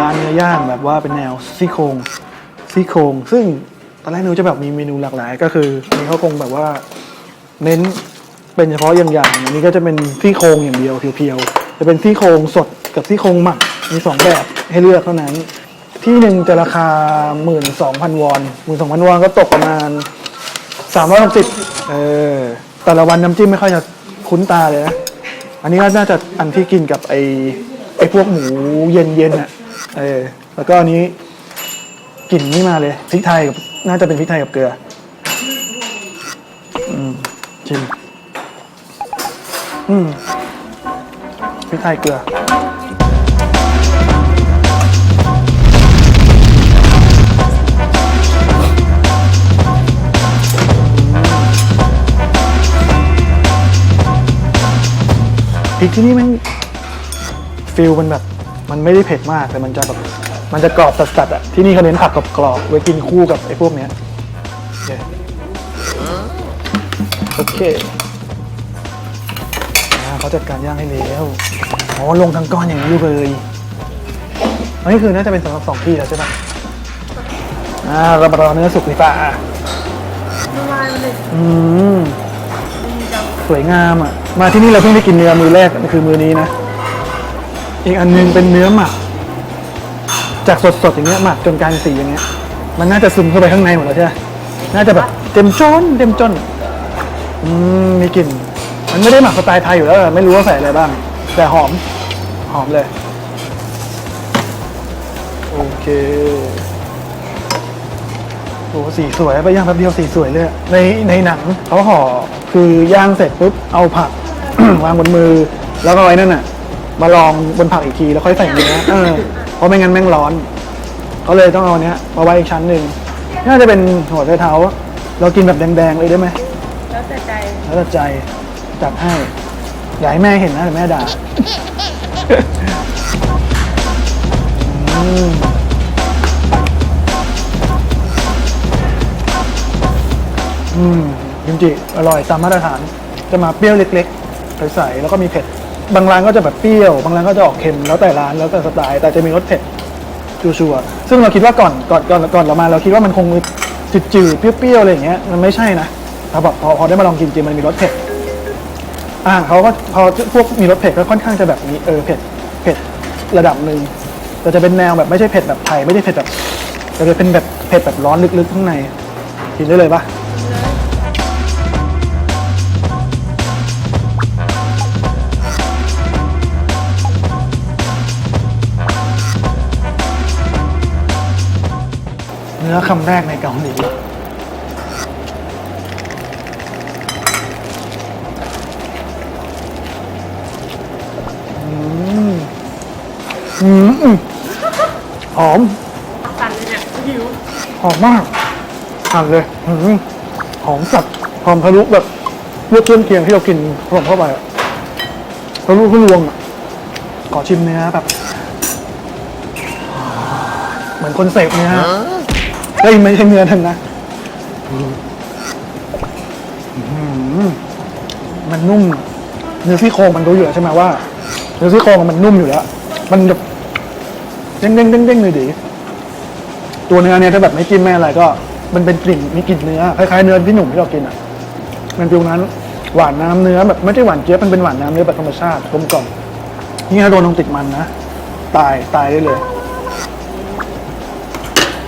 ร้านเนื้อย่างแบบว่าเป็นแนวซี่โครงซี่โครงซึ่งตอนแรกนึกจะแบบมีเมนูหลากหลาย ก็คืออันนี้เขาคงแบบว่าเน้นเป็นเฉพาะอย่างอย่างอันนี้ก็จะเป็นซี่โครงอย่างเดียวเพียวๆจะเป็นซี่โครงสดกับซี่โครงหมักมีสองแบบให้เลือกเท่านั้น ที่หนึ่งจะราคา 12,000 วอน 12,000 วอนก็ตกประมาณ 360เออ แต่ละวันน้ำจิ้มไม่ค่อยจะคุ้นตาเลยนะ อันนี้ก็น่าจะอันที่กินกับไอ้ไอ้พวกหมูเย็นๆอะ เออ แล้วก็อันนี้กลิ่นนี่มาเลยพริกไทยกับน่าจะเป็นพริกไทยกับเกลือ อืมชิม อืมพริกไทยเกลือ พริกที่นี่มันฟิลมันแบบ มันไม่ได้เผ็ดมากแต่มันจะแบบมันจะกรอบสัดๆอะที่นี่เขาเน้นผักกรอบๆไว้กินคู่กับไอ้พวกเนี้ยโอเคโอเคอ่าเขาจัดการย่างให้แล้วอ๋อลงทั้งก้อนอย่างนี้เลยอันนี้คือน่าจะเป็นสำหรับสองที่แล้วใช่ปะอ่าเรามารอเนื้อสุกดีกว่าอะละลายมันเลยอืม สวยงามอะ มาที่นี่เราเพิ่งได้กินเนื้อมือแรกคือมือนี้นะ อีกอันหนึงเป็นเนื้อหมัก จากสดๆอย่างเงี้ยหมักจนกลายสีอย่างเงี้ย มันน่าจะซึมเข้าไปข้างในหมดแล้วใช่ไหมน่าจะแบบเต็มจนเต็มจนอืมมีกลิ่น มันไม่ได้หมักสไตล์ไทยอยู่แล้วไม่รู้ว่าใส่อะไรบ้าง แต่หอม หอมเลย โอเค โอ้สีสวยไปย่างแป๊บเดียวสีสวยเลยอะในในหนังเขาห่อคือย่างเสร็จปุ๊บเอาผัก วางบนมือ แล้วก็เอาไอ้นั่นน่ะ มาลองบนผักอีกทีแล้วค่อยใส่เนื้อเออเพราะไม่งั้นแม่งร้อนเขาเลยต้องเอาเนี้ยมาไว้อีกชั้นหนึ่งน่าจะเป็นหัวไชเท้า เรากินแบบแดงๆเลยได้ไหมแล้วแต่ใจแล้วแต่ใจจัดให้อย่าให้แม่เห็นนะเดี๋ยวแม่ด่าอืม อืมกิมจิอร่อยตามมาตรฐาน จะมาเปรี้ยวเล็กๆใสๆแล้วก็มีเผ็ด บางร้านก็จะแบบเปรี้ยว บางร้านก็จะออกเค็มแล้วแต่ร้านแล้วแต่สไตล์แต่จะมีรสเผ็ดชัวร์ๆซึ่งเราคิดว่าก่อนก่อนก่อนก่อนเรามาเราคิดว่ามันคงจืดๆเปรี้ยวๆอะไรอย่างเงี้ยมันไม่ใช่นะแต่พอพอพอได้มาลองกินจริงมันมีรสเผ็ดอ่าเขาก็พอพวกมีรสเผ็ดก็ค่อนข้างจะแบบนี้เออเผ็ดเผ็ดระดับหนึ่งแต่จะเป็นแนวแบบไม่ใช่เผ็ดแบบไทยไม่ได้เผ็ดแบบแต่จะเป็นแบบเผ็ดแบบร้อนลึกๆข้างในกินได้เลยปะ เนื้อคำแรกในเกาหลีอืมอืมอืมหอมสั่นเลยเนี่ยหิวหอมมากหั่นเลยอืมหอมสัดหอมทะลุแบบเลือดเครื่องเคียงที่เรากินผสมเข้าไปอะทะลุทะลวงอะขอชิมเนื้อแบบ เหมือนคนเสพเนื้อ เฮ้ยไม่ใช่เนื้อท่านนะมันนุ่ม เนื้อซี่โครงมันรู้อยู่แล้วใช่ไหมว่า เนื้อซี่โครงมันนุ่มอยู่แล้ว มันแบบเด้งเด้งเด้งเด้งเลยดีตัวเนื้อเนี่ยถ้าแบบไม่จิ้มไม่อะไรก็ มันเป็นกลิ่นมีกลิ่นเนื้อคล้ายๆเนื้อที่หนุ่มที่เรากินอะ มันฟิวนั้น หวานน้ำเนื้อแบบไม่ใช่หวานเจี๊ยบมันเป็นหวานน้ำเนื้อแบบธรรมชาติกลมกล่อมนี่ถ้าโดนตรงติดมันนะตายตายได้เลย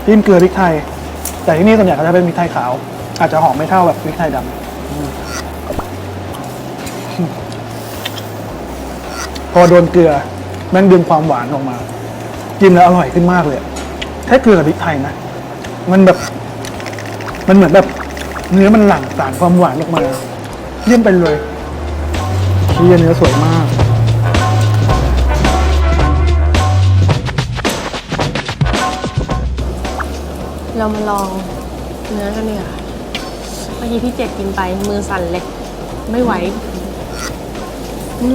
จิ้มเกลือพริกไทย แต่ที่นี่ส่วนใหญ่เขาจะเป็นพริกไทยขาว อาจจะหอมไม่เท่าแบบพริกไทยดำพอโดนเกลือแม่งดึงความหวานออกมาจิ้มแล้วอร่อยขึ้นมากเลยแค่เกลือกับพริกไทยนะมันแบบ มันเหมือนแบบ เนื้อมันหลั่งสารความหวานออกมา เยี่ยมไปเลยเชียเนื้อสวยมาก เรามาลองเนื้อกันเนี่ยเมื่อกี้พี่เจ็ดกินไปมือสั่นเลยไม่ไหวอื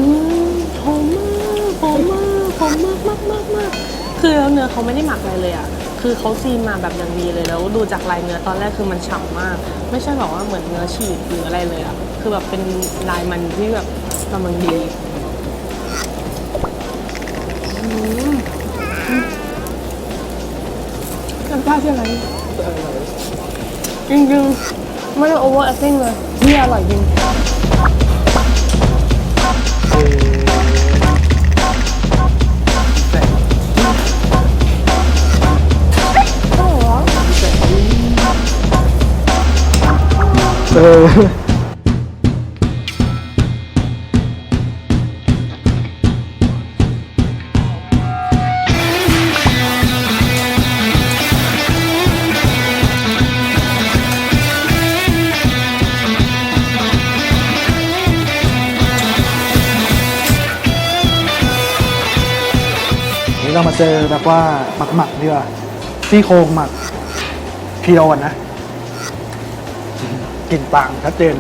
มหอมมากหอมมากหอมมากมากมากมากคือแล้วเนื้อเขาไม่ได้หมักอะไรเลยอะ คือเขาซีนมาแบบอย่างดีเลยแล้วดูจากลายเนื้อตอนแรกคือมันฉ่ำมาก ไม่ใช่แบบว่าเหมือนเนื้อฉีกหรืออะไรเลยอะคือแบบเป็นลายมันที่แบบกำลังดีอืมน้ำตา ที่อะไรจริงๆ ไม่ได้ over acting เลยนี่อร่อยจริงเออ จอแบบว่าหมักหมักดีกว่าซี่โครงหมักพียวก่อนนะกลิ่นต่างชัดเจน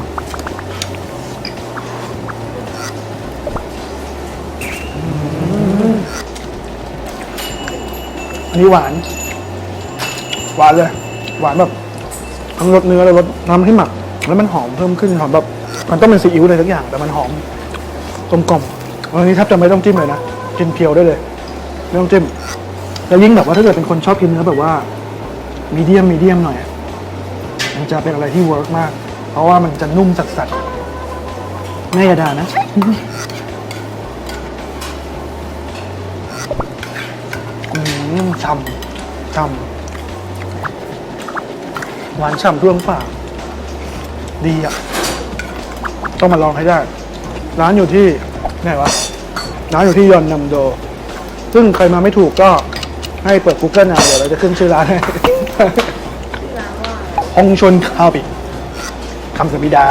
อันนี้หวาน หวานเลย หวานแบบทั้งรสเนื้อเลยรสน้ำที่หมัก แล้วมันหอมเพิ่มขึ้นหอมแบบ มันต้องเป็นซีอิ๊วอะไรสักอย่าง แต่มันหอมกลมกล่อมอันนี้แทบจะไม่ต้องจิ้มเลยนะกินเพียวได้เลย ไม่ต้องจิ้มแล้วยิ่งแบบว่าถ้าเกิดเป็นคนชอบกินเนื้อแบบว่ามีเดียมมีเดียมหน่อย มันจะเป็นอะไรที่เวิร์กมาก เพราะว่ามันจะนุ่มสัสๆแม่ยาดานะอืมฉ่ำฉ่ำหวานฉ่ำท่วมปากดีอะ ต้องมาลองให้ได้ ร้านอยู่ที่ ไหนวะ ร้านอยู่ที่ยอนนำโด ซึ่งใครมาไม่ถูกก็ให้เปิด Google เอาเดี๋ยวเราจะขึ้นชื่อร้านให้ฮงชนคาบิคำสมิดา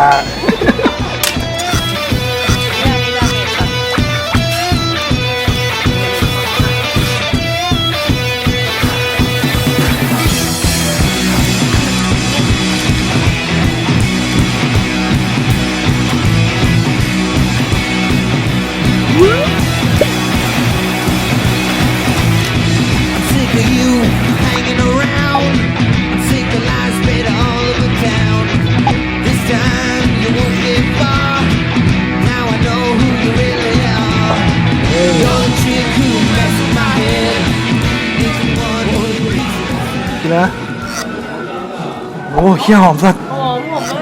อ้เขี้ยหอมสัตว์หอมหอมม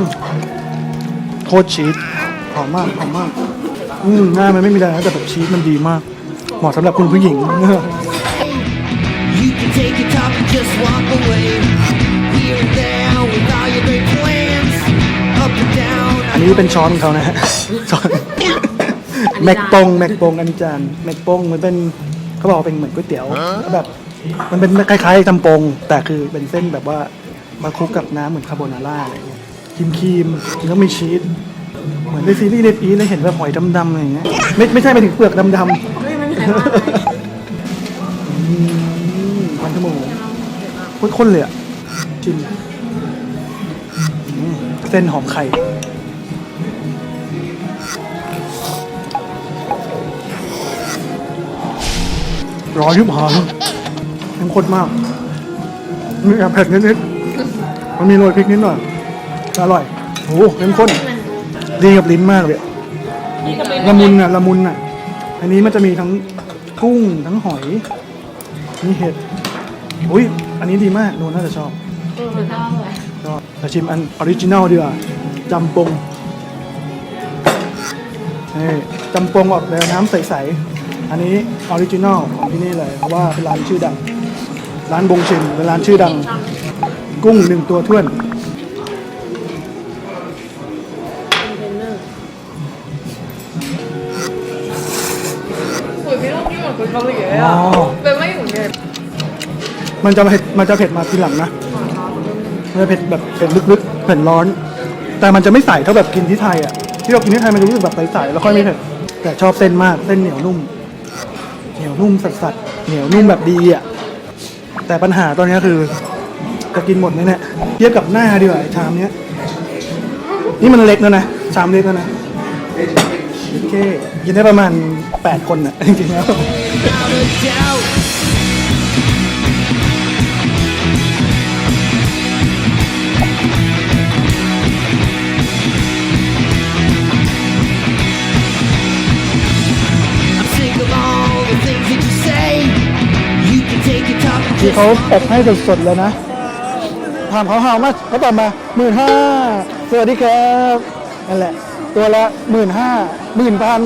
ากโคตรชีสหอมมากหอมมาก อืมหน้ามันไม่มีอะไรนะแต่แบบชีสมันดีมาก เหมาะสำหรับคุณผู้หญิง You can take your top and just walk away. Here and there with all your great plans. Up and down. อันนี้เป็นช้อนของเขานะฮะช้อน แม็กปงแม็กปงอันนี้จานแม็กปงมันเป็นเขาบอกว่าเป็นเหมือนก๋วยเตี๋ยวแล้วแบบ มันเป็นคล้ายๆตำปง แต่คือเป็นเส้นแบบว่ามาคลุกกับน้ำเหมือนคาโบนาร่าอะไรเงี้ยครีมครีมๆแล้วมีชีสเหมือนในซีรีส์เนปีเลยเห็นแบบหอยดำๆอะไรเงี้ยไม่ไม่ใช่ไปถึงเปลือกดำๆไม่ไม่มีใครว่าอะไรอืมมันขโมงข้นๆเลยอะชิมอืมเส้นหอมไข่ ร้อนยุบหอมเข้มข้นมาก มีแอบเผ็ดนิดๆมันมีโรยพริกนิดหน่อยอร่อยโอ้โหเข้มข้น ดีกับลิ้นมากเลยนี่ก็เป็นละมุนอะละมุนอะ อันนี้มันจะมีทั้งกุ้งทั้งหอย มีเห็ดอุ้ยอันนี้ดีมากนูนน่าจะชอบเออมันก็อร่อยชอบแต่ชิมอันออริจินัลดีกว่าจำปงนี่จำปงออกแนวน้ำใสๆ อันนี้ออริจินัลของที่นี่เลยเพราะว่าเป็นร้านชื่อดัง ร้านบงชินเป็นร้านชื่อดัง กุ้งหนึ่งตัวท้วนคอนเทนเนอร์สวยพี่ต้องกินเหมือนคนเกาหลีเลยอ๋อะอเป็นไม่ถึงเลยมันจะเผ็ดมันจะเผ็ดมาทีหลังนะมันจะเผ็ดแบบเผ็ดลึกๆเผ็ดร้อน แต่มันจะไม่ใสเท่าแบบกินที่ไทยอะที่เรากินที่ไทยมันจะรู้สึกแบบใสๆแล้วค่อยไม่เผ็ดแต่ชอบเส้นมากเส้นเหนียวนุ่ม เหนียวนุ่มสัสๆเหนียวนุ่มแบบดีอะ แต่ปัญหาตอนนี้คือ จะกินหมดไหมเนี่ยเทียบกับหน้าดีกว่าไอ้ชามเนี้ย นี่มันเล็กแล้วนะ ชามเล็กแล้วนะโอเคกินได้ประมาณ 8 คนน่ะจริงๆแล้ว ที่เขาอบให้สดๆเลยนะถามเขาหามาเขาตอบมาหมื่นห้าสวัสดีครับนั่นแหละ ตัวละหมื่นห้าหมื่นพัน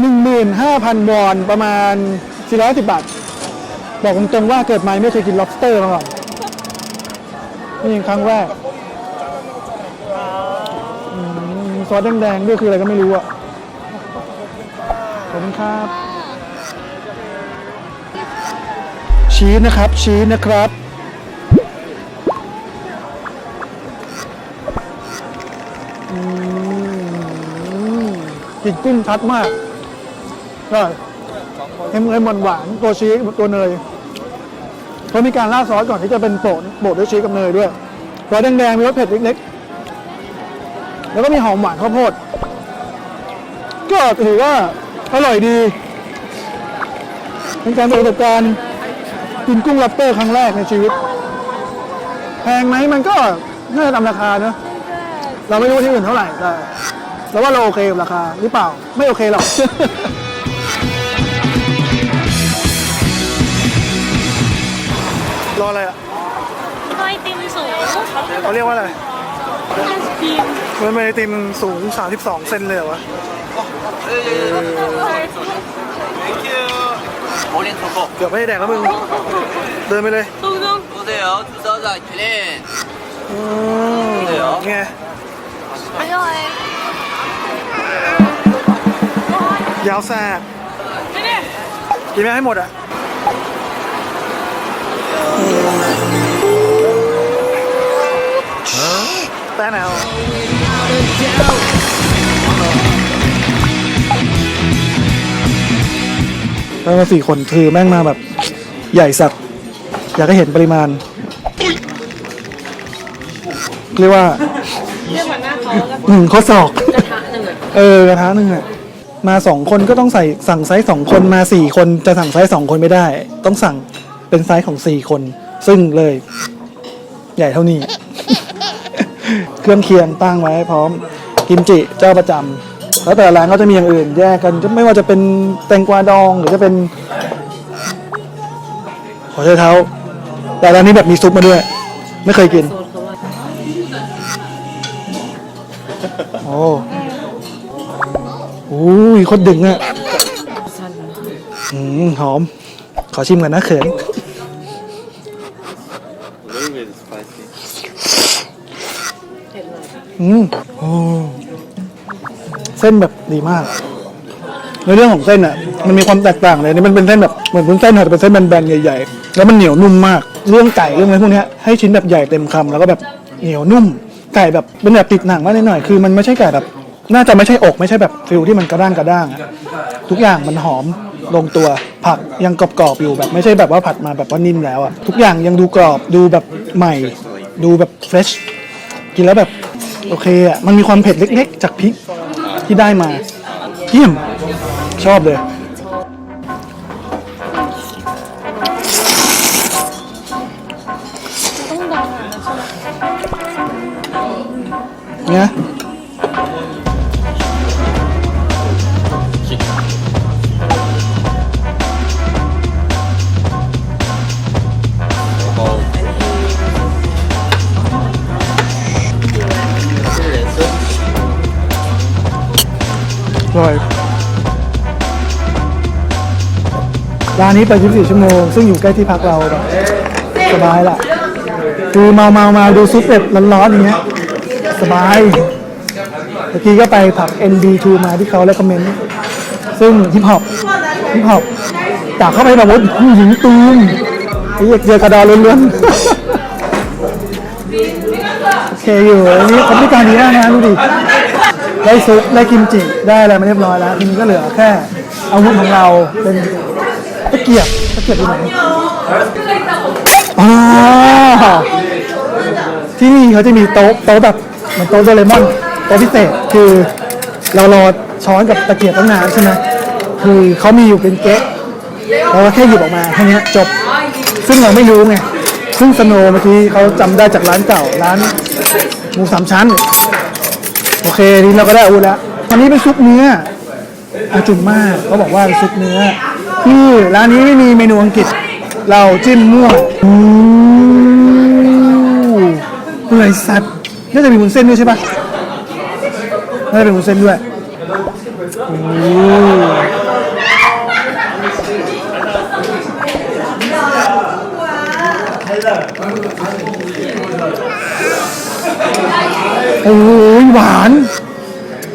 หนึ่งหมื่นห้าพันวอนประมาณสี่ร้อยสิบบาท บอกตรงๆว่าเกิดมาไม่เคยกิน lobster มาก่อนนี่ครั้งแรกซอสแดงๆด้วยคืออะไรก็ไม่รู้อะขอบคุณครับ ชีสนะครับ ชีสนะครับอืมกลิ่นกุ้งชัดมากใช่เค็มเค็มหวานๆตัวชีสตัวเนยเพรามีการราดซอสก่อนที่จะเป็นโปะโปะด้วยชีสกับเนยด้วยซอสแดงๆมีรสเผ็ดเล็กๆ แล้วก็มีหอมหวานข้าวโพด ก็ถือว่าอร่อยดีเป็นการเปิดประสบการณ์ กินกุ้งลับเตอร์ครั้งแรกในชีวิต แพงไหมมันก็น่าจะตามราคาเนอะเราไม่รู้ที่อื่นเท่าไหร่แต่เราว่าเราโอเคกับราคาหรือเปล่าไม่โอเคหรอก รออะไรอะไอติมสูงเขาเรียกว่าอะไรไอศครีมมันเป็นไอติมสูง 32 เซนเลยเหรอวะ เกือบไม่ได้แดกแล้วมึง เดินไปเลย ตรงตรง 보세요. 주사자 클린. อืมไง อร่อย ยาวแซ่บกินไม่ให้หมดอ่ะ แต่แนว without a doubt. แล้วมาสี่คนคือแม่งมาแบบใหญ่สัตว์อยากให้เห็นปริมาณ เรียกว่าเรียกว่าหน้าเขาแล้วหนึ่งข้อศอก กระทะหนึ่งอะเออกระทะหนึ่งอะมาสองคนก็ต้องใส่สั่งไซส์สองคนมาสี่คนจะสั่งไซส์สองคนไม่ได้ ต้องสั่งเป็นไซส์ของสี่คน ซึ่งเลย ใหญ่เท่านี้ เครื่องเคียงตั้งไว้พร้อม กิมจิเจ้าประจำ แล้วแต่ละร้านก็จะมีอย่างอื่นแยกกันไม่ว่าจะเป็นแตงกวาดองหรือจะเป็นหัวไชเท้า แต่ร้านนี้แบบมีซุปมาด้วย ไม่เคยกิน โอ้โหโคตรดึงอะอืมหอม ขอชิมก่อนนะเขิน อืมโอ้ เส้นแบบดีมาก ในเรื่องของเส้นอะ มันมีความแตกต่างเลยนี่มันเป็นเส้นแบบเหมือนวุ้นเส้นค่ะแต่เป็นเส้นแบนๆใหญ่ๆ แล้วมันเหนียวนุ่มมาก เรื่องไก่เรื่องอะไรพวกเนี้ยให้ชิ้นแบบใหญ่เต็มคำแล้วก็แบบเหนียวนุ่ม ไก่แบบเป็นแบบติดหนังมากหน่อยๆคือมันไม่ใช่ไก่แบบ น่าจะไม่ใช่อกไม่ใช่แบบฟิลที่มันกระด้างกระด้างอะทุกอย่างมันหอมลงตัวผักยังกรอบๆอยู่แบบ ไม่ใช่แบบว่าผัดมาแบบว่านิ่มแล้วอะทุกอย่างยังดูกรอบดูแบบใหม่ ดูแบบเฟรชกินแล้วแบบโอเคอะมันมีความเผ็ดเล็กๆ จากพริก ที่ได้มา เยี่ยม ชอบเลยเนี่ย อร่อยร้านนี้เปิด24ชั่วโมง ซึ่งอยู่ใกล้ที่พักเราแบบสบายละคือเมาเมามาดูซุปเป็ดร้อนๆอย่างเงี้ยสบายเมื่อกี้ก็ไปผับ NB2 มาที่เขาเลคคอมเมนต์ซึ่งฮิปฮอปฮิปฮอปจากเข้าไปแบบว่าผู้หญิงตูมไอ้เหี้ยเจอกระดาษล้วนๆโอเคอยู่อันนี้เขาบริการดีมากนะดูดิ ได้ซุปได้กิมจิได้อะไรมาเรียบร้อยแล้วทีนี้ก็เหลือแค่อาวุธของเราเป็นตะเกียบตะเกียบอยู่ไหนอ๋อที่นี่เขาจะมีโต๊ะโต๊ะแบบเหมือนโต๊ะโดเรมอนโต๊ะพิเศษคือเรารอช้อนกับตะเกียบตั้งนานใช่ไหมคือเขามีอยู่เป็นเก๊ะเราก็แค่หยิบออกมาแค่นี้จบ ซึ่งเราไม่รู้ไงซึ่งสโนว์เมื่อกี้เขาจำได้จากร้านเก่าร้านหมูสามชั้น โอเคนี่เราก็ได้อูแล้วอันนี้เป็นซุปเนื้ออาจุ่มมากเขาบอกว่าเป็นซุปเนื้อที่ร้านนี้ไม่มีเมนูอังกฤษ เราจิ้มมั่วอู้เปื่อยสัตว์น่าจะมีวุ้นเส้นด้วยใช่ปะน่าจะเป็นวุ้นเส้นด้วยอู้ โอ้ยหวาน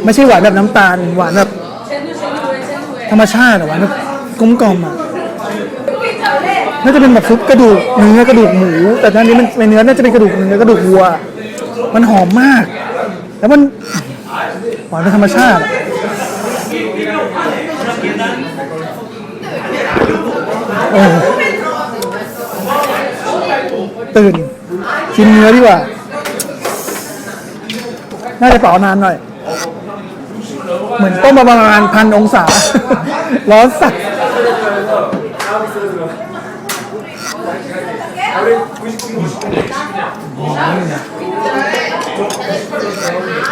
ไม่ใช่หวานแบบน้ำตาล หวานแบบธรรมชาติหวานแบบกลมกล่อมอะน่าจะเป็นแบบซุปกระดูกเนื้อกระดูกหมู แต่อันนี้มันในเนื้อน่าจะเป็นกระดูกเนื้อกระดูกวัว มันหอมมาก แล้วมันหวานเป็นธรรมชาติโอ้ตื่นชิมเนื้อดีกว่า น่าจะต่อนานหน่อย เหมือนต้มมาประมาณพันองศา ร้อนสัตว์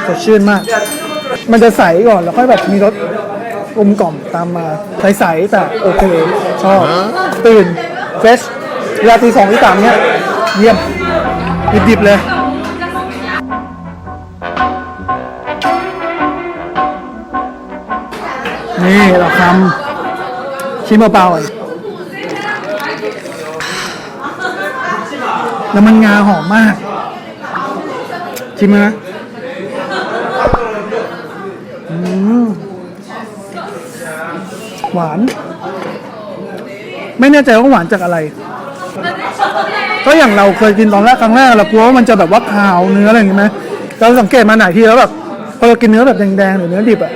สดชื่นมาก มันจะใสก่อนแล้วค่อยแบบมีรสกลมกล่อมตามมาใสๆแต่โอเค ชอบ ตื่นเฟชเวลาตีสองตีสามเนี่ย เยี่ยมดิบๆเลย นี่เราทำชิมเบาๆก่อนแล้วมันงาหอมมาก ชิมนะอืมหวาน ไม่แน่ใจว่าหวานจากอะไร ก็อย่างเราเคยกินตอนแรกครั้งแรกเรากลัวว่ามันจะแบบว่าคาวเนื้ออะไรอย่างงี้ไหมเราสังเกตมาหลายทีแล้วแบบพอเรากินเนื้อแบบแดงๆหรือเนื้อดิบอะ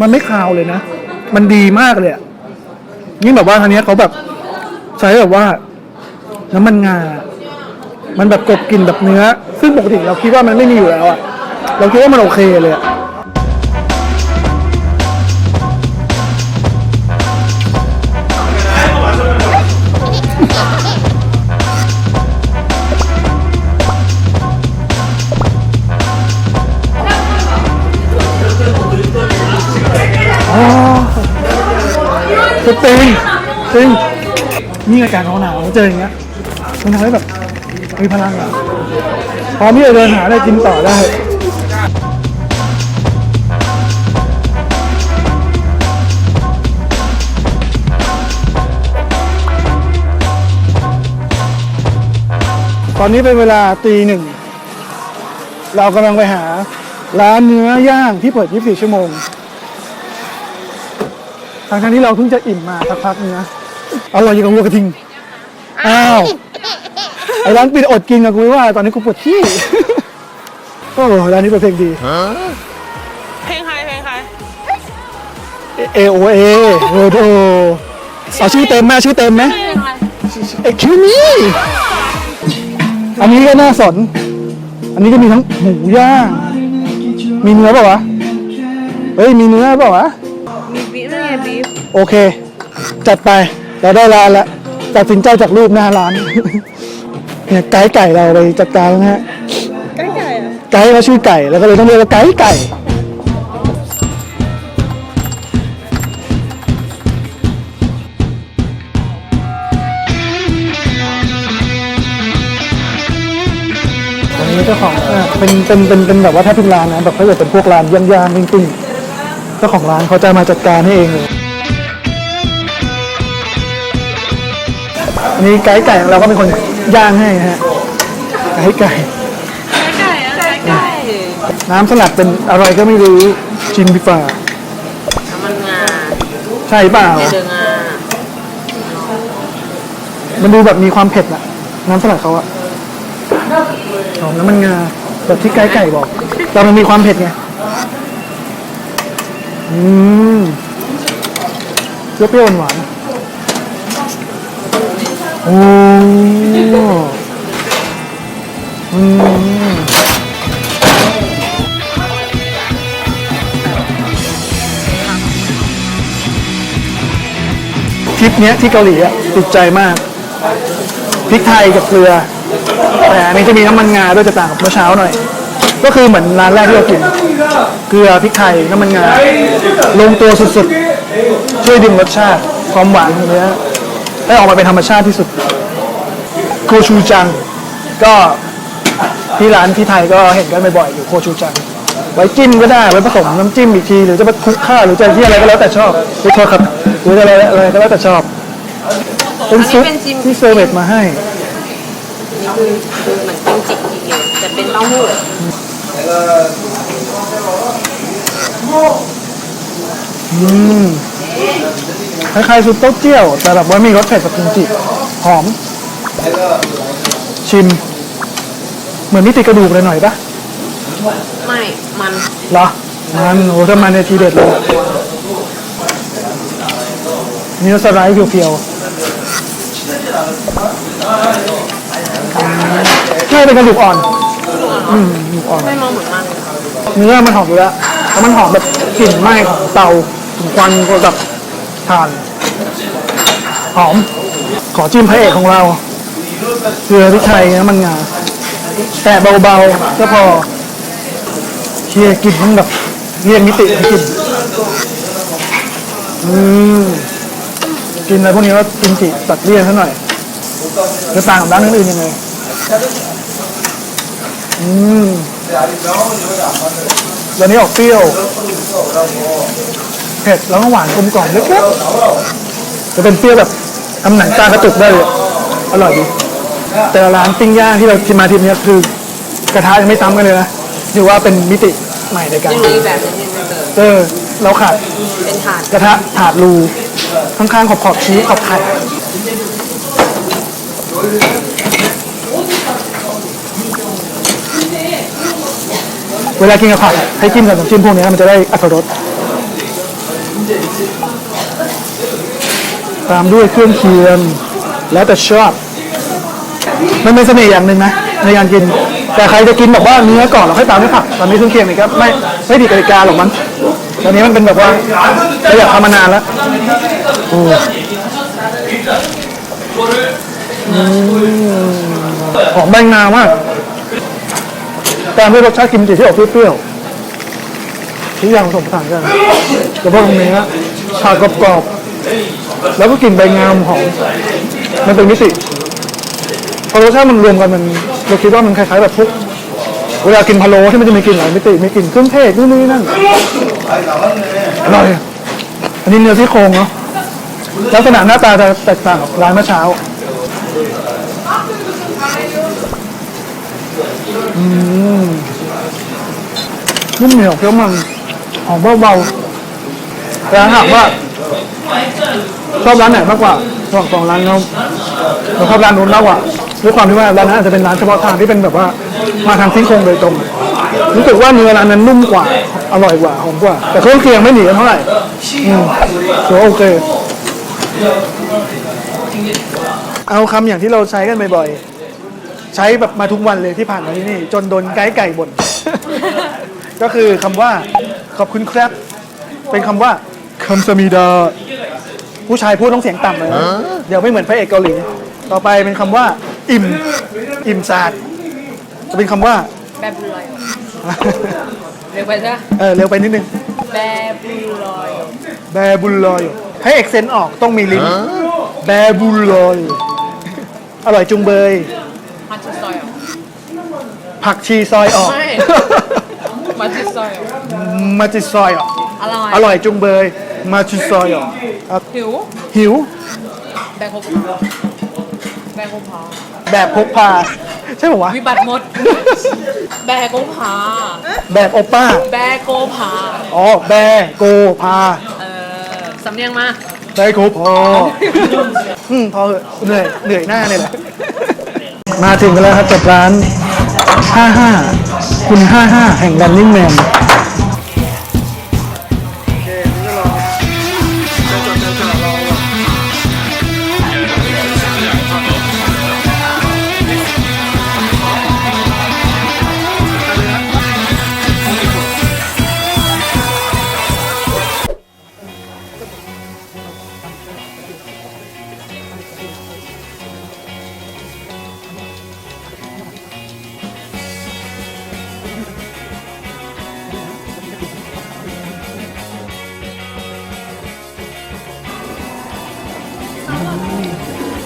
มันไม่คาวเลยนะ มันดีมากเลยอะยิ่งแบบว่าทางเนี้ยเขาแบบใช้แบบว่า น้ำมันงา มันแบบกลบกลิ่นแบบเนื้อ ซึ่งปกติเราคิดว่ามันไม่มีอยู่แล้วอะเราคิดว่ามันโอเคเลยอะ คือตึงตึงนี่อากาศหนาวๆเจออย่างเงี้ยมันทำให้แบบมีพลังอะพร้อมที่จะเดินหาอะไรกินต่อได้ตอนนี้เป็นเวลาตีหนึ่ง เรากำลังไปหาร้านเนื้อย่างที่เปิด 24 ชั่วโมง ทางทที่เราเพิ่งจะอิ่มมาสักพักนึงนะอร่อยอย่างกับวัวกระทิง อ้าว ไอ้ร้านปิดอดกินกับกูไม่ว่า ตอนนี้กูปวดขี้โอ้ร้านนี้เป็นเพลงดี เพลงใครเพลงใครเอโอเอโอโดเอาชื่อเต็มไหมชื่อเต็มไหมเพลงใครเอ็กคิวมี่อันนี้ก็น่าสน อันนี้ก็มีทั้งหมูย่าง มีเนื้อเปล่าวะ เฮ้ย มีเนื้อเปล่าวะ มี บีฟไม่ไงบีฟโอเค จัดไปเราได้ร้านแล้วตัดสินใจจากรูปหน้าร้าน เนี่ยไก่ไก่เราไปจัดการแล้วนะฮะใกล้ไก่อะไก่เขาชื่อไก่แล้วก็เลยต้องเรียกว่าไก่ไก่วันนี้เจ้าของอะเป็นเป็นเป็นเป็นแบบว่าถ้าทุกร้านนะแบบถ้าเกิดเป็นพวกร้านย่างๆปิ้งๆ เจ้าของร้านเขาจะมาจัดการให้เองเลยอันนี้ไก่ไก่ของเราก็เป็นคนย่างให้นะฮะไก่ไก่ ไก่อะไก่ไก่น้ำสลัดเป็นอะไรก็ไม่รู้ชิมดีฝ่าน้ำมันงาใช่เปล่าเดืองามันดูแบบมีความเผ็ดอะน้ำสลัดเขาอะหอมน้ำมันงาแบบที่ไก่ไก่บอก แต่มันมีความเผ็ดไง อืมเปรี้ยวหวานโอ้อืมทริปเนี้ยที่เกาหลีอะติดใจมากพริกไทยกับเกลือแต่อันนี้จะมีน้ำมันงาด้วยจะต่างกับเมื่อเช้าหน่อย ก็คือเหมือนร้านแรกที่เรากิน เกลือพริกไทยน้ำมันงาลงตัวสุดๆ ช่วยดึงรสชาติความหวานของเนื้อให้ออกมาเป็นธรรมชาติที่สุดโคชูจัง ก็ที่ร้านที่ไทยก็เห็นกันบ่อยๆอยู่โคชูจัง ไว้จิ้มก็ได้ไว้ผสมน้ำจิ้มอีกที หรือจะไปคลุกข้าวหรือจะที่อะไรก็แล้วแต่ชอบหรือโทษครับหรือจะอะไรอะไรก็แล้วแต่ชอบ เป็นซุปที่เซอร์เวตมาให้ นี่คือคือเหมือนกิมจิอีกเลยแต่เป็นเต้าหู้ คล้ายๆซุปเต้าเจี้ยว แต่แบบว่ามีรสเผ็ดแบบกิมจิหอม ชิม เหมือนมิติกระดูกเลยหน่อยปะไม่ มันเหรอ มันโอ้ถ้ามันในยทีเด็ดเลยเนื้อสไลด์เพียวๆน่าจะเป็นกระดูกอ่อน อืมกระดูก อ่อนไม่มองเหมือนมันเนื้อมันหอมอยู่แล้วแล้วมันหอมแบบกลิ่นไหม้ของเตาถึงควันก็แบบทานหอม ขอจิ้มพระเอกของเราเกลือพริกไทยน้ำมันงาแต่เบาๆก็พอเชียกลิ่นมันแบบเรียนมิติของกลิ่นอืมกินอะไรพวกนี้ก็กินจิตัดเลี่ยนซะหน่อยจะต่างกับร้านอื่นยังไง อืมแล้วนี้ออกเปรี้ยว เผ็ดแล้วก็หวานกลมกล่อมเล็กๆจะเป็นเปรี้ยวแบบทำหนังตากระตุกได้เลยอร่อยดี แต่ละร้านปิ้งย่างที่เราที่มาทีนี้คือกระทะยังไม่ซ้ำกันเลยนะถือว่าเป็นมิติใหม่ในการยังมีแบบนึงยังไม่เจอเออ เราขาดเป็นถาดกระทะถาดรูข้างๆขอบขอบๆชี้ขอบไข่ เวลากินกับผักให้จิ้มกับน้ำจิ้มพวกนี้มันจะได้อรรถรสตามด้วยเครื่องเคียงแล้วแต่ชอบมันเป็นเสน่ห์อย่างหนึ่งนะในการกิน แต่ใครจะกินแบบว่าเนื้อก่อนแล้วค่อยตามด้วยผักตอนนี้เครื่องเคียงนี่ก็ไม่ไม่ผิดกติกาหรอกมั้งตอนนี้มันเป็นแบบว่าเราอยากทำมานานแล้วโอ้หอมใบงามาก ตามด้วยรสชาติกิมจิที่ออกเปรี้ยวๆทุกอย่างผสมผสานกันแล้วก็ตรงนี้นะชากรอบๆแล้วก็กลิ่นใบงามหอมมันเป็นมิติพอรสชาติมันรวมกันมันเราคิดว่ามันคล้ายๆแบบพวกเวลากินพะโล้ที่มันจะมีกลิ่นหลายมิติมีกลิ่นเครื่องเทศนู่นนี่นั่นอร่อยอันนี้เนื้อซี่โครงเนาะลักษณะหน้าตาจะแตกต่างกับร้านเมื่อเช้า อืมนุ่มเหนียวเคี้ยวมันหอมเบาๆแต่ถ้าถามว่าชอบร้านไหนมากกว่าระหว่างสองร้านเราเราชอบร้านนู้นมากกว่าด้วยความที่ว่าร้านนั้นอาจจะเป็นร้านเฉพาะทางที่เป็นแบบว่ามาทางซี่โครงโดยตรง รู้สึกว่าเนื้อร้านนั้นนุ่มกว่า อร่อยกว่าหอมกว่า แต่เครื่องเคียงไม่หนีกันเท่าไหร่ถือว่าโอเค เอาคำอย่างที่เราใช้กันบ่อยๆ ใช้แบบมาทุกวันเลยที่ผ่านมาที่นี่ จนโดนไก่ไก่บ่น ก็คือคำว่าขอบคุณครับ เป็นคำว่าคำสมิดา ผู้ชายพูดต้องเสียงต่ำเลยนะเดี๋ยวไม่เหมือนพระเอกเกาหลี ต่อไปเป็นคำว่า อิ่ม อิ่มศาสตร์จะเป็นคำว่า แบบบุลอยเร็วไปใช่ไหมเออเร็วไปนิดนึง แบบบุลอยแบบุลลอย ให้เอกเซนต์ออกต้องมีลิ้น แบบุลลอย อร่อยจุงเบยมาชิซอยอะ ผักชีซอยออก ไม่ มาชิซอยอะมาจิซอยออก อร่อยอร่อยจุงเบย มาจิซอยออกครับหิวหิวแบงค์โคพาแบงค์โคพาแบบพกพา ใช่ป่าวะ วิบัติหมด แบกโกพาแบบโอป้า แบกโกพาอ๋อ แบโกพาเออสำเนียงมา แบโกพออืมพอเหอะเหนื่อยเหนื่อยหน้าเนี่ยแหละ มาถึงกันแล้วครับกับร้าน 55 คุณ 55 แห่ง Running Man